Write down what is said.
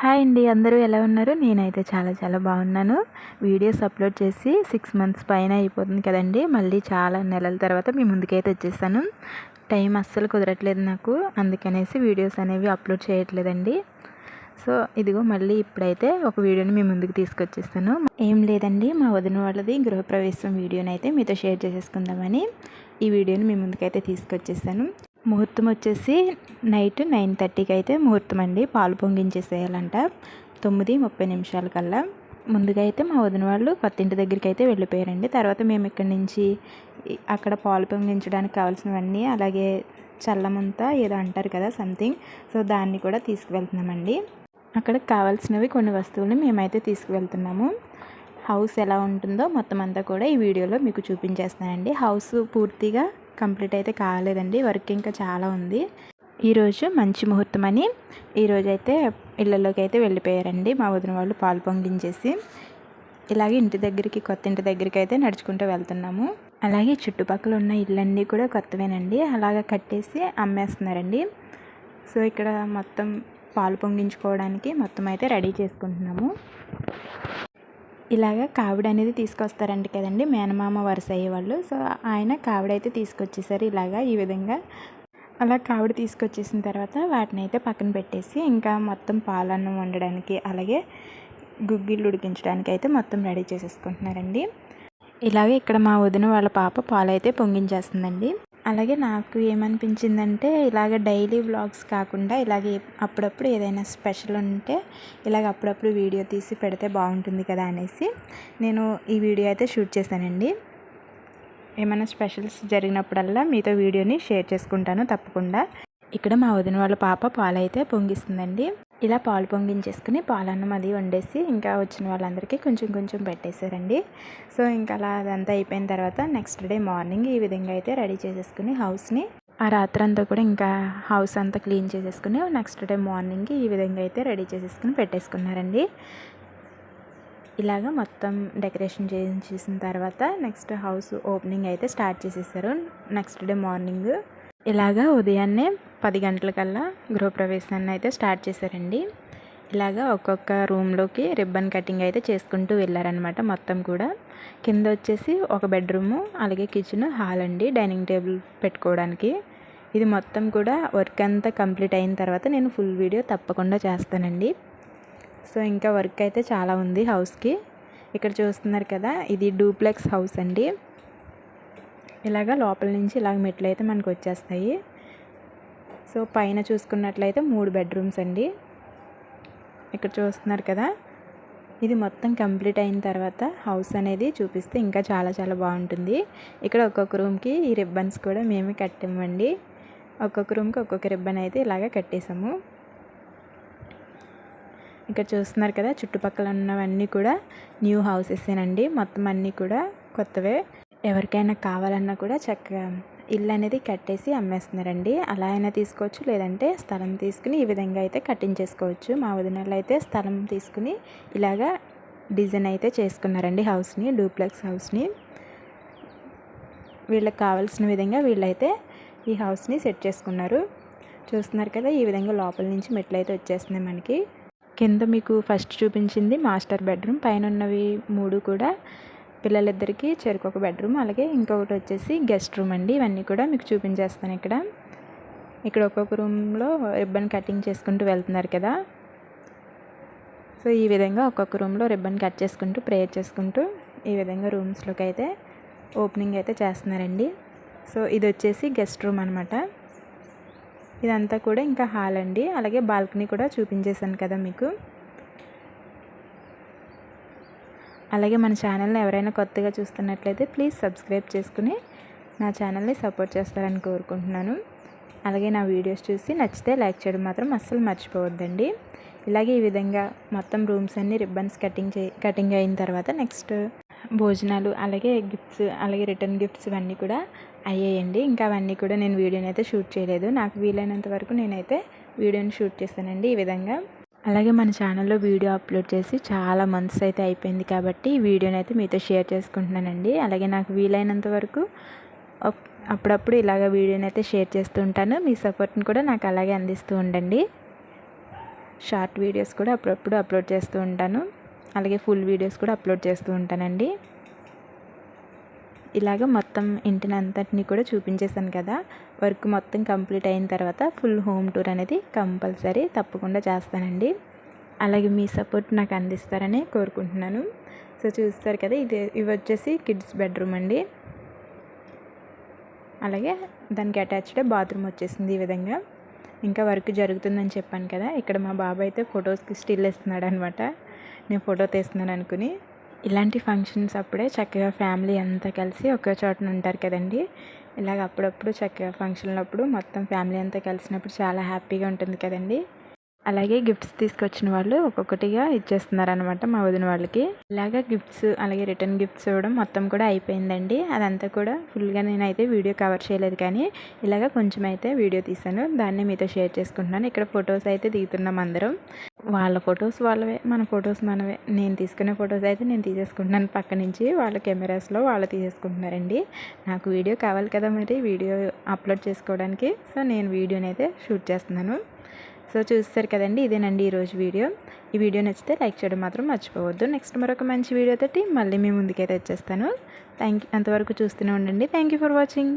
Hi అండి అందరూ ఎలా ఉన్నారు? నేనైతే చాలా చాలా బాగున్నాను. వీడియోస్ అప్లోడ్ చేసి సిక్స్ మంత్స్ పైన అయిపోతుంది కదండి. మళ్ళీ చాలా నెలల తర్వాత మీ ముందుకైతే వచ్చేసాను టైం అస్సలు కుదరట్లేదు నాకు. అందుకనేసి వీడియోస్ అనేవి అప్లోడ్ చేయట్లేదండి. సో ఇదిగో మళ్ళీ ఇప్పుడైతే ఒక వీడియోని మీ ముందుకు తీసుకొచ్చేస్తాను. ఏం లేదండి మా వదిన వాళ్ళది గృహప్రవేశం వీడియోని అయితే మీతో షేర్ చేసేసుకుందామని ఈ వీడియోని మీ ముందుకైతే తీసుకొచ్చేసాను ముహూర్తం వచ్చేసి నైట్ నైన్ థర్టీకి అయితే ముహూర్తం అండి. పాలు పొంగించేసేయాలంట. తొమ్మిది ముప్పై నిమిషాల కల్లా. ముందుగా అయితే మా వదిన వాళ్ళు కొత్తింటి దగ్గరికి అయితే వెళ్ళిపోయారండి. తర్వాత మేము ఇక్కడి నుంచి అక్కడ పాలు పొంగించడానికి కావాల్సినవన్నీ అలాగే చల్లమంతా ఏదో అంటారు కదా సంథింగ్ సో దాన్ని కూడా తీసుకువెళ్తున్నామండి. అక్కడ కావాల్సినవి కొన్ని వస్తువులు మేమైతే తీసుకువెళ్తున్నాము. హౌస్ ఎలా ఉంటుందో మొత్తం అంతా కూడా ఈ వీడియోలో మీకు చూపించేస్తానండి. హౌస్ పూర్తిగా కంప్లీట్ అయితే కాలేదండి. వర్క్ ఇంకా చాలా ఉంది. ఈరోజు మంచి ముహూర్తం అని ఈరోజు అయితే ఇళ్ళలోకి అయితే వెళ్ళిపోయారండి. మా వదిన వాళ్ళు పాలు పొంగించేసి ఇలాగే ఇంటి దగ్గరికి కొత్త ఇంటి దగ్గరికి అయితే నడుచుకుంటూ వెళ్తున్నాము. అలాగే చుట్టుపక్కల ఉన్న ఇళ్ళన్నీ కూడా కొత్తవేనండి. అలాగ కట్టేసి అమ్మేస్తున్నారండి. సో ఇక్కడ మొత్తం పాలు పొంగించుకోవడానికి మొత్తం అయితే రెడీ చేసుకుంటున్నాము. ఇలాగ కావిడ అనేది తీసుకొస్తారండి కదండి మేనమామ వరుస అయ్యేవాళ్ళు సో ఆయన కావిడ అయితే తీసుకొచ్చేసారు ఇలాగా ఈ విధంగా. అలా కావిడ తీసుకొచ్చేసిన తర్వాత వాటిని అయితే పక్కన పెట్టేసి ఇంకా మొత్తం పాలన్నం వండడానికి అలాగే గుగ్గిళ్ళు ఉడికించడానికి అయితే మొత్తం రెడీ చేసేసుకుంటున్నారండి. ఇలాగే ఇక్కడ మా వదిన వాళ్ళ పాప పాలు అయితే పొంగించేస్తుందండి. అలాగే నాకు ఏమనిపించిందంటే ఇలాగ డైలీ వ్లాగ్స్ కాకుండా ఇలాగే అప్పుడప్పుడు ఏదైనా స్పెషల్ ఉంటే ఇలాగ అప్పుడప్పుడు వీడియో తీసి పెడితే బాగుంటుంది కదా అనేసి నేను ఈ వీడియో అయితే షూట్ చేశానండి. ఏమైనా స్పెషల్స్ జరిగినప్పుడల్లా మీతో వీడియోని షేర్ చేసుకుంటాను తప్పకుండా. ఇక్కడ మా వదిన వాళ్ళ పాప పాలు అయితే పొంగిస్తుందండి. ఇలా పాలు పొంగించేసుకుని పాలన్నం అది వండేసి ఇంకా వచ్చిన వాళ్ళందరికీ కొంచెం కొంచెం పెట్టేశారండి. సో ఇంకా అలా అదంతా అయిపోయిన తర్వాత నెక్స్ట్ డే మార్నింగ్ ఈ విధంగా అయితే రెడీ చేసేసుకుని హౌస్ని ఆ రాత్రి అంతా కూడా ఇంకా హౌస్ అంతా క్లీన్ చేసేసుకుని నెక్స్ట్ డే మార్నింగ్కి ఈ విధంగా అయితే రెడీ చేసేసుకుని పెట్టేసుకున్నారండి. ఇలాగ మొత్తం డెకరేషన్ చేసిన తర్వాత నెక్స్ట్ హౌస్ ఓపెనింగ్ అయితే స్టార్ట్ చేసేసారు. నెక్స్ట్ డే మార్నింగ్ ఇలాగా ఉదయాన్నే పది గంటలకల్లా గృహప్రవేశాన్ని అయితే స్టార్ట్ చేశారండి. ఇలాగా ఒక్కొక్క రూమ్లోకి రిబ్బన్ కటింగ్ అయితే చేసుకుంటూ వెళ్ళారనమాట మొత్తం కూడా. కింద వచ్చేసి ఒక బెడ్రూము అలాగే కిచెన్ హాల్ అండి డైనింగ్ టేబుల్ పెట్టుకోవడానికి. ఇది మొత్తం కూడా వర్క్ అంతా కంప్లీట్ అయిన తర్వాత నేను ఫుల్ వీడియో తప్పకుండా చేస్తానండి. సో ఇంకా వర్క్ అయితే చాలా ఉంది హౌస్కి. ఇక్కడ చూస్తున్నారు కదా ఇది డూప్లెక్స్ హౌస్ అండి. ఇలాగ లోపల నుంచి ఇలాగ మెట్లు అయితే మనకు వచ్చేస్తాయి. సో పైన చూసుకున్నట్లయితే మూడు బెడ్రూమ్స్ అండి. ఇక్కడ చూస్తున్నారు కదా ఇది మొత్తం కంప్లీట్ అయిన తర్వాత హౌస్ అనేది చూపిస్తే ఇంకా చాలా చాలా బాగుంటుంది. ఇక్కడ ఒక్కొక్క రూమ్కి ఈ రిబ్బన్స్ కూడా మేమే కట్టివ్వండి. ఒక్కొక్క రూమ్కి ఒక్కొక్క రిబ్బన్ అయితే ఇలాగ కట్టేసాము ఇక్కడ చూస్తున్నారు కదా చుట్టుపక్కల ఉన్నవన్నీ కూడా న్యూ హౌసెస్ అండి మొత్తం అన్నీ కూడా కొత్తవే. ఎవరికైనా కావాలన్నా కూడా చక్కగా ఇల్లు అనేది కట్టేసి అమ్మేస్తున్నారండి. అలా అయినా తీసుకోవచ్చు లేదంటే స్థలం తీసుకుని ఈ విధంగా అయితే కట్టించేసుకోవచ్చు మా వదినలు అయితే స్థలం తీసుకుని ఇలాగా డిజైన్ అయితే చేసుకున్నారండి హౌస్ని డూప్లెక్స్ హౌస్ని. వీళ్ళకి కావాల్సిన విధంగా వీళ్ళైతే ఈ హౌస్ని సెట్ చేసుకున్నారు. చూస్తున్నారు కదా ఈ విధంగా లోపల నుంచి మెట్లు అయితే వచ్చేస్తున్నాయి మనకి. కింద మీకు ఫస్ట్ చూపించింది మాస్టర్ బెడ్రూమ్ పైన ఉన్నవి మూడు కూడా పిల్లలిద్దరికి చెరుకు బెడ్రూమ్ అలాగే ఇంకొకటి వచ్చేసి గెస్ట్ రూమ్ అండి. ఇవన్నీ కూడా మీకు చూపించేస్తాను ఇక్కడ. ఇక్కడ ఒక్కొక్క రూమ్లో రిబ్బన్ కటింగ్ చేసుకుంటూ వెళ్తున్నారు కదా. సో ఈ విధంగా ఒక్కొక్క రూమ్లో రిబ్బన్ కట్ చేసుకుంటూ ప్రేయర్ చేసుకుంటూ ఈ విధంగా రూమ్స్లోకి అయితే ఓపెనింగ్ అయితే చేస్తున్నారండి. సో ఇది వచ్చేసి గెస్ట్ రూమ్ అనమాట ఇదంతా కూడా ఇంకా హాల్ అండి. అలాగే బాల్కనీ కూడా చూపించేశాను కదా మీకు. అలాగే మన ఛానల్ని ఎవరైనా కొత్తగా చూస్తున్నట్లయితే ప్లీజ్ సబ్స్క్రైబ్ చేసుకుని నా ఛానల్ని సపోర్ట్ చేస్తారని కోరుకుంటున్నాను. అలాగే నా వీడియోస్ చూసి నచ్చితే లైక్ చేయడం మాత్రం అస్సలు మర్చిపోవద్దండి. ఇలాగే ఈ విధంగా మొత్తం రూమ్స్ అన్ని రిబ్బన్స్ కటింగ్ చే కటింగ్ అయిన తర్వాత నెక్స్ట్ భోజనాలు అలాగే గిఫ్ట్స్ అలాగే రిటర్న్ గిఫ్ట్స్ ఇవన్నీ కూడా అయ్యాయండి. ఇంకా అవన్నీ కూడా నేను వీడియోని అయితే షూట్ చేయలేదు. నాకు వీలైనంత వరకు నేనైతే వీడియోని షూట్ చేస్తానండి ఈ విధంగా. అలాగే మన ఛానల్లో వీడియో అప్లోడ్ చేసి చాలా మంత్స్ అయితే అయిపోయింది కాబట్టి ఈ వీడియోని అయితే మీతో షేర్ చేసుకుంటున్నానండి. అలాగే నాకు వీలైనంత వరకు అప్పుడప్పుడు ఇలాగ వీడియోని అయితే షేర్ చేస్తూ ఉంటాను. మీ సపోర్ట్ని కూడా నాకు అలాగే అందిస్తూ ఉండండి. షార్ట్ వీడియోస్ కూడా అప్పుడప్పుడు అప్లోడ్ చేస్తూ ఉంటాను. అలాగే ఫుల్ వీడియోస్ కూడా అప్లోడ్ చేస్తూ ఉంటానండి. ఇలాగ మొత్తం ఇంటిని అంతటిని కూడా చూపించేశాను కదా. వర్క్ మొత్తం కంప్లీట్ అయిన తర్వాత ఫుల్ హోమ్ టూర్ అనేది కంపల్సరీ తప్పకుండా చేస్తానండి. అలాగే మీ సపోర్ట్ నాకు అందిస్తారని కోరుకుంటున్నాను. సో చూస్తారు కదా ఇది ఇవి వచ్చేసి కిడ్స్ బెడ్రూమ్ అండి. అలాగే దానికి అటాచ్డ్ బాత్రూమ్ వచ్చేసింది ఈ విధంగా. ఇంకా వర్క్ జరుగుతుందని చెప్పాను కదా ఇక్కడ మా బాబాయ్ అయితే ఫొటోస్కి స్టిల్ ఇస్తున్నాడు అనమాట నేను ఫోటో తీస్తున్నాను అనుకుని. ఇలాంటి ఫంక్షన్స్ అప్పుడే చక్కగా ఫ్యామిలీ అంతా కలిసి ఒకే చోటన ఉంటారు కదండి. ఇలాగ అప్పుడప్పుడు చక్కగా ఫంక్షన్లప్పుడు మొత్తం ఫ్యామిలీ అంతా కలిసినప్పుడు చాలా హ్యాపీగా ఉంటుంది కదండి. అలాగే గిఫ్ట్స్ తీసుకొచ్చిన వాళ్ళు ఒక్కొక్కటిగా ఇచ్చేస్తున్నారనమాట మా వదిన వాళ్ళకి. ఇలాగా గిఫ్ట్స్ అలాగే రిటర్న్ గిఫ్ట్స్ ఇవ్వడం మొత్తం కూడా అయిపోయిందండి. అదంతా కూడా ఫుల్గా నేనైతే వీడియో కవర్ చేయలేదు కానీ ఇలాగ కొంచెం అయితే వీడియో తీసాను దాన్ని మీతో షేర్ చేసుకుంటున్నాను. ఇక్కడ ఫొటోస్ అయితే దిగుతున్నాం అందరం. వాళ్ళ ఫొటోస్ వాళ్ళవే మన ఫొటోస్ మనవే. నేను తీసుకునే ఫొటోస్ అయితే నేను తీసేసుకుంటున్నాను పక్క నుంచి వాళ్ళ కెమెరాస్లో వాళ్ళు తీసేసుకుంటున్నారండి. నాకు వీడియో కావాలి కదా మరి వీడియో అప్లోడ్ చేసుకోవడానికి. సో నేను వీడియోని అయితే షూట్ చేస్తున్నాను. సో చూస్తారు కదండి ఇదేనండి ఈరోజు వీడియో. ఈ వీడియో నచ్చితే లైక్ చేయడం మాత్రం మర్చిపోవద్దు. నెక్స్ట్ మరొక మంచి వీడియో తోటి మళ్ళీ మీ ముందుకైతే వచ్చేస్తాను. థ్యాంక్ అంతవరకు చూస్తూనే ఉండండి. Thank you for watching.